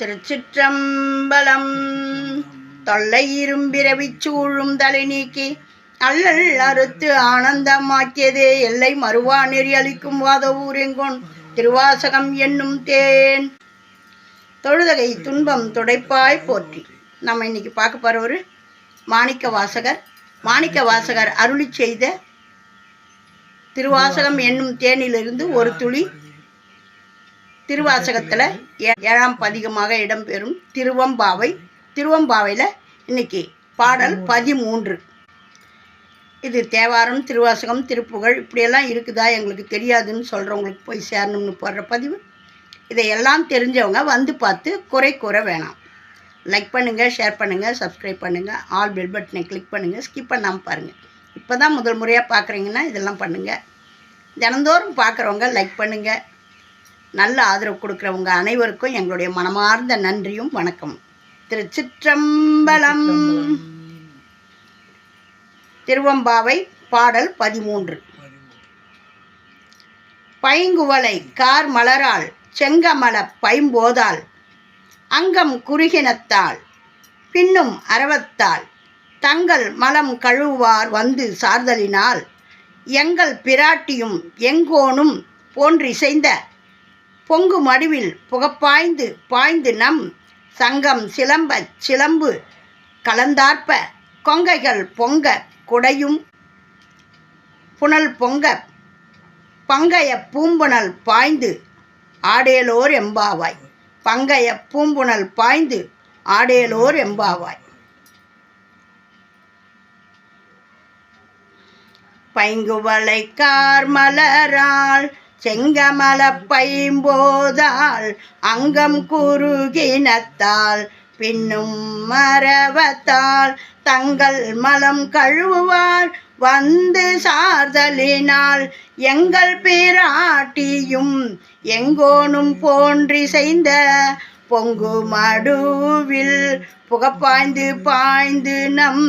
திருச்சிற்றம்பலம். தொல்லை இரும்பிரவி சூழும் தலை நீக்கி அல்லல் அறுத்து ஆனந்தமாக்கியதே எல்லை மறுவா நெறி அளிக்கும் வாத ஊரெங்கோன் திருவாசகம் என்னும் தேன். தொழுதகை துன்பம் துடைப்பாய் போற்றி. நம்ம இன்னைக்கு பார்க்க ஒரு மாணிக்க வாசகர். மாணிக்க வாசகர் அருளி செய்த திருவாசகம் என்னும் தேனிலிருந்து ஒரு துளி திருவாசகத்தில் ஏழாம் பதிகமாக இடம்பெறும் திருவம்பாவை திருவம்பாவையில் இன்னைக்கு பாடல் பதிமூன்று. இது தேவாரம் திருவாசகம் திருப்புகழ் இப்படியெல்லாம் இருக்குதா எங்களுக்கு தெரியாதுன்னு சொல்கிறவங்களுக்கு போய் சேரணும்னு போடுற பதிவு. இதையெல்லாம் தெரிஞ்சவங்க வந்து பார்த்து குறை கூற வேணாம். லைக் பண்ணுங்கள் ஷேர் பண்ணுங்கள் சப்ஸ்கிரைப் பண்ணுங்கள் ஆல் பெல் பட்டனை கிளிக் பண்ணுங்கள் ஸ்கிப் பண்ணாமல் பாருங்கள் இப்போ தான் முதல் முறையாக பார்க்குறீங்கன்னா இதெல்லாம் பண்ணுங்கள் தினந்தோறும் பார்க்குறவங்க லைக் பண்ணுங்கள் நல்ல ஆதரவு கொடுக்குறவங்க அனைவருக்கும் எங்களுடைய மனமார்ந்த நன்றியும் வணக்கம். திருச்சிற்றம்பலம். திருவம்பாவை பாடல் பதிமூன்று. பைங்குவலை கார் மலரால் செங்கமல பைம்போதால் அங்கம் குறுகினத்தால் பின்னும் அரவத்தால் தங்கள் மலம் கழுவார் வந்து சார்தலினால் எங்கள் பிராட்டியும் எங்கோனும் போன்றிசைந்த பொங்கு மடுவில் புகப்பாய்ந்து பாய்ந்து நம் சங்கம் சிலம்ப சிலம்பு கலந்தார்ப்ப கொங்கைகள் பொங்க குடையும் புனல் பொங்க பங்கைய பூம்புணல் பாய்ந்து ஆடேலோர் எம்பாவாய். பங்கைய பூம்புணல் பாய்ந்து ஆடேலோர் எம்பாவாய். பைங்குவளை கார் மலரால் செங்கமல பைம்போதால் அங்கம் குறுகினத்தால் பின்னும் மரவத்தால் தங்கள் மலம் கழுவுவார் வந்து சார்தலினால் எங்கள் பிராட்டியும் எங்கோனும் போன்றிசைந்த பொங்கு மடுவில் புகப்பாய்ந்து பாய்ந்து நம்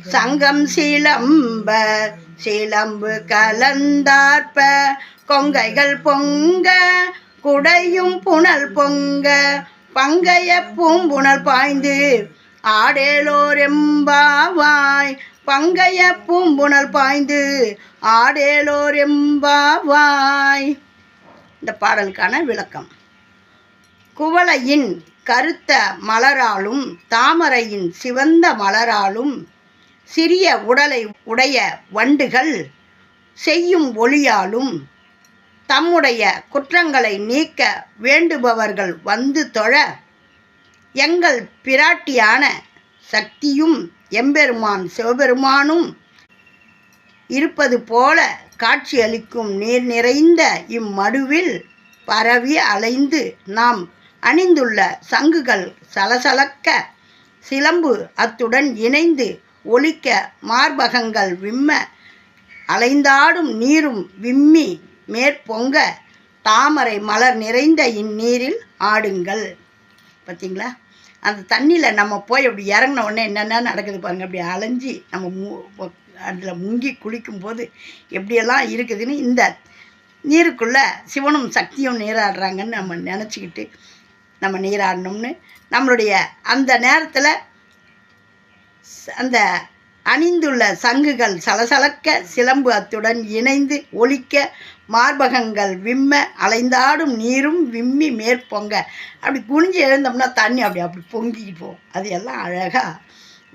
சங்கம் சிலம்ப சிலம்பு கலந்தார்ப்ப கொங்கைகள் பொங்க குடையும் புனல் பொங்க பங்கைய பூம்புணல் பாய்ந்து ஆடேலோரெம்பாவாய் பங்கைய பூம்புணல் பாய்ந்து ஆடேலோரெம்பாவாய். இந்த பாடலுக்கான விளக்கம். குவளையின் கருத்த மலராலும் தாமரையின் சிவந்த மலராலும் சிறிய உடலை உடைய வண்டுகள் செய்யும் ஒளியாலும் தம்முடைய குற்றங்களை நீக்க வேண்டுபவர்கள் வந்து தொழ எங்கள் பிராட்டியான சக்தியும் எம்பெருமான் சிவபெருமானும் இருப்பது போல காட்சியளிக்கும் நீர் நிறைந்த இம்மடுவில் பரவி அலைந்து நாம் அணிந்துள்ள சங்குகள் சலசலக்க சிலம்பு அத்துடன் இணைந்து ஒலிக்க மார்பகங்கள் விம்ம அலைந்தாடும் நீரும் விம்மி மேற்பொங்க தாமரை மலர் நிறைந்த இந்நீரில் ஆடுங்கள். பார்த்தீங்களா அந்த தண்ணியில் நம்ம போய் அப்படி இறங்கின உடனே என்னென்ன நடக்குது பாருங்கள் அப்படி அலைஞ்சி நம்ம மூ அதில் முங்கி குளிக்கும்போது எப்படியெல்லாம் இருக்குதுன்னு இந்த நீருக்குள்ளே சிவனும் சக்தியும் நீராடுறாங்கன்னு நம்ம நினச்சிக்கிட்டு நம்ம நீராடணும்னு நம்மளுடைய அந்த நேரத்தில் அந்த அணிந்துள்ள சங்குகள் சலசலக்க சிலம்பு அத்துடன் இணைந்து ஒலிக்க மார்பகங்கள் விம்ம அலைந்தாடும் நீரும் விம்மி மேற்பொங்க. அப்படி குனிஞ்சு எழுந்தோம்னா தண்ணி அப்படி அப்படி பொங்கிக்கிட்டு போகும். அது எல்லாம் அழகாக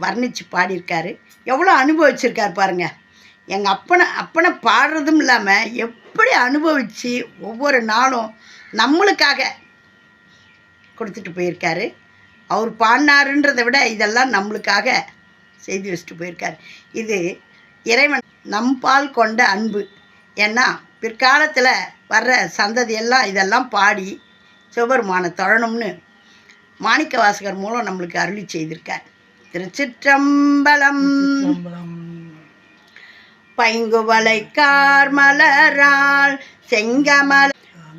வர்ணித்து பாடியிருக்காரு. எவ்வளோ அனுபவிச்சிருக்கார் பாருங்கள் எங்கள் அப்பனை அப்பனை பாடுறதும் இல்லாமல் எப்படி அனுபவித்து ஒவ்வொரு நாளும் நம்மளுக்காக கொடுத்துட்டு போயிருக்காரு. அவர் பாடினாருன்றதை விட இதெல்லாம் நம்மளுக்காக செய்து வச்சுட்டு போயிருக்கார். இது இறைவன் நம்பால் கொண்ட அன்பு. ஏன்னா பிற்காலத்தில் வர்ற சந்ததியெல்லாம் இதெல்லாம் பாடி சிவபெருமானை தொழணும்னு மாணிக்க வாசகர் மூலம் நம்மளுக்கு அருளி செய்திருக்கார். திருச்சிற்றம்பலம். பைங்குவலை கார் மலரால் செங்கமல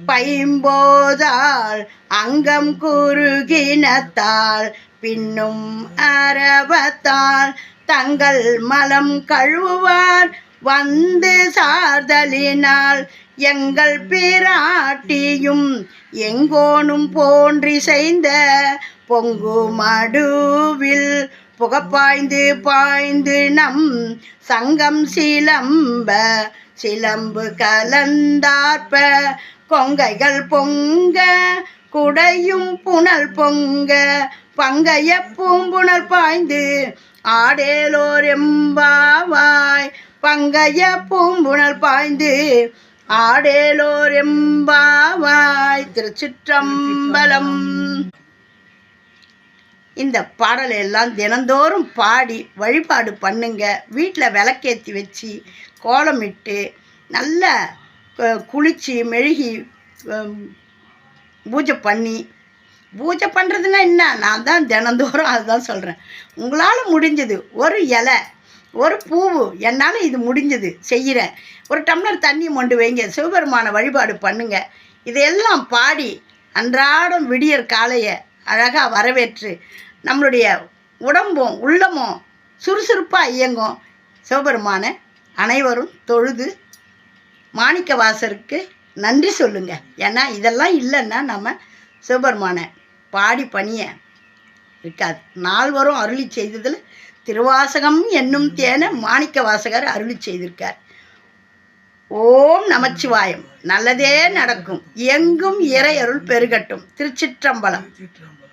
பைம்போதால் அங்கம் குறுகினத்தால் பின்னும் அரவத்தால் தங்கள் மலம் கழுவுவார். வந்து சார்தலினால் எங்கள் பிராட்டியும் எங்கோனும் போன்றி செய்த பொங்கு மடுவில் புகப்பாய்ந்து பாய்ந்து நம் சங்கம் சிலம்ப சிலம்பு கலந்தார்ப்ப கொங்கைகள் பொங்க குடையும் புனல் பொங்க பங்கைய பூம்புணர் பாய்ந்து ஆடேலோர் எம்பாவாய். பங்கைய பூம்புணர் பாய்ந்து ஆடேலோர் எம்பாவாய். திருச்சிற்றம்பலம். இந்த பாடலை எல்லாம் தினந்தோறும் பாடி வழிபாடு பண்ணுங்க. வீட்டில் விளக்கேற்றி வச்சு கோலமிட்டு நல்லா குளிச்சு மெழுகி பூஜை பண்ணி பூஜை பண்ணுறதுன்னா என்ன? நான் தான் தினந்தோறும் அதுதான் சொல்கிறேன் உங்களால் முடிஞ்சது ஒரு இலை ஒரு பூவு என்னால் இது முடிஞ்சது செய்கிறேன் ஒரு டம்ளர் தண்ணி மொண்டு வைங்க சிவபெருமான வழிபாடு பண்ணுங்க. இதையெல்லாம் பாடி அன்றாடம் விடியற் காலையை அழகாக வரவேற்று நம்மளுடைய உடம்பும் உள்ளமும் சுறுசுறுப்பாக இயங்கும். சிவபெருமான அனைவரும் தொழுது மாணிக்க வாசருக்கு நன்றி சொல்லுங்கள் ஏன்னா இதெல்லாம் இல்லைன்னா நம்ம சிவபெருமான பாடி பணிய இருக்காது நால்வரும் அருளி செய்ததில் திருவாசகம் என்னும் தேன மாணிக்க வாசகர் அருளி செய்திருக்கார். ஓம் நமச்சிவாயம். நல்லதே நடக்கும். எங்கும் இறை அருள் பெருகட்டும். திருச்சிற்றம்பலம் திருச்சிற்றம்பலம்.